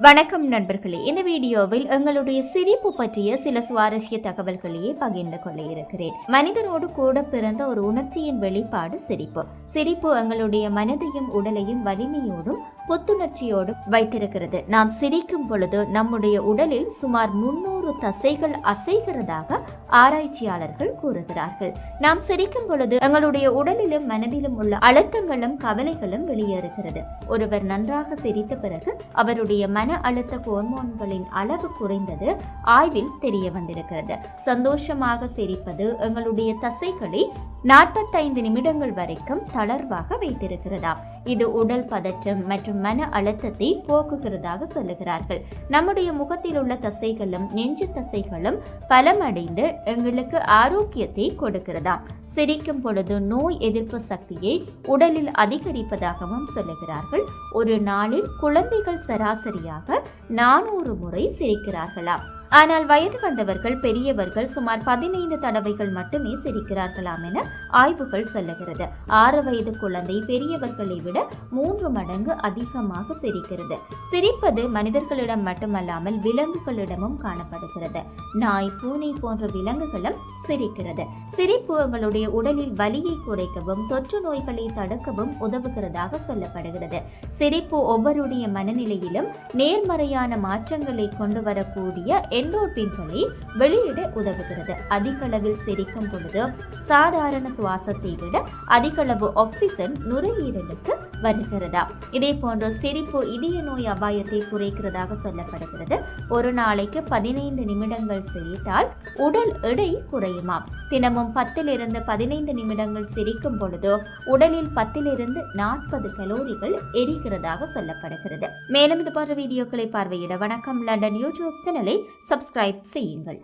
வணக்கம் நண்பர்களே. இந்த வீடியோவில் எங்களுடைய சிரிப்பு பற்றிய சில சுவாரஸ்ய தகவல்களையே பகிர்ந்து கொள்ள இருக்கிறேன். மனிதனோடு கூட பிறந்த ஒரு உணர்ச்சியின் வெளிப்பாடு சிரிப்பு. சிரிப்பு எங்களுடைய மனதையும் உடலையும் வலிமையோடும் புத்துணர்ச்சியோடும் வைத்திருக்கிறது. நாம் சிரிக்கும் பொழுது நம்முடைய உடலில் சுமார் முன்னூறு தசைகள் அசைகிறதாக ஆராய்ச்சியாளர்கள் கூறுகிறார்கள். நாம் சிரிக்கும் பொழுது எங்களுடைய உடலிலும் மனதிலும் உள்ள அழுத்தங்களும் கவலைகளும் வெளியேறுகிறது. ஒருவர் நன்றாக சிரித்த பிறகு அவருடைய மன அழுத்த ஹோர்மோன்களின் அளவு குறைந்தது ஆய்வில் தெரிய வந்திருக்கிறது. சந்தோஷமாக சிரிப்பது எங்களுடைய தசைகளை நாற்பத்தைந்து நிமிடங்கள் வரைக்கும் தளர்வாக வைத்திருக்கிறதாம் இது உடல் பதற்றம் மற்றும் மன அழுத்தத்தை போக்குகிறதாக சொல்லுகிறார்கள். நம்முடைய முகத்தில் உள்ள தசைகளும் நெஞ்சு தசைகளும் பலமடைந்து எங்களுக்கு ஆரோக்கியத்தை கொடுக்கிறதாம் சிரிக்கும் பொழுது நோய் எதிர்ப்பு சக்தியை உடலில் அதிகரிப்பதாகவும் சொல்லுகிறார்கள். ஒரு நாளில் குழந்தைகள் சராசரியாக நானூறு முறை சிரிக்கிறார்களாம் ஆனால் வயது வந்தவர்கள் பெரியவர்கள் சுமார் பதினைந்து தடவைகள் மட்டுமே சிரிக்கிறார்களாம் என ஆய்வுகள் சொல்லுகிறது. ஆறு வயது குழந்தை பெரியவர்களை விட மூன்று மடங்கு அதிகமாக சிரிக்கிறது. சிரிப்பது மனிதர்களிடம் மட்டுமல்லாமல் விலங்குகளிடமும் காணப்படுகிறது. நாய் பூனை போன்ற விலங்குகளும் சிரிக்கிறது. சிரிப்பு உங்களுடைய உடலில் வலியை குறைக்கவும் தொற்று நோய்களை தடுக்கவும் உதவுகிறதாக சொல்லப்படுகிறது. சிரிப்பு ஒவ்வொருடைய மனநிலையிலும் நேர்மறையான மாற்றங்களை கொண்டு வரக்கூடிய எண்டோர்பின்களை வெளியிட உதவுகிறது. அதிக அளவில் சிரிக்கும் பொழுது சாதாரண சுவாசத்தை விட அதிகளவு ஆக்சிஜன் நுரையீரலுக்கு வருகிறதா? இதே போன்று சிரிப்பு இதய நோய் அபாயத்தை குறைக்கிறதாக சொல்லப்படுகிறது. ஒரு நாளைக்கு பதினைந்து நிமிடங்கள் சிரித்தால் உடல் எடை குறையுமாம் தினமும் பத்திலிருந்து பதினைந்து நிமிடங்கள் சிரிக்கும் பொழுது உடலில் பத்திலிருந்து நாற்பது கலோரிகள் எரிகிறதாக சொல்லப்படுகிறது. மேலும் இது போன்ற வீடியோக்களை பார்வையிட வணக்கம். லண்டன் யூடியூப் சேனலை சப்ஸ்கிரைப் செய்யுங்கள்.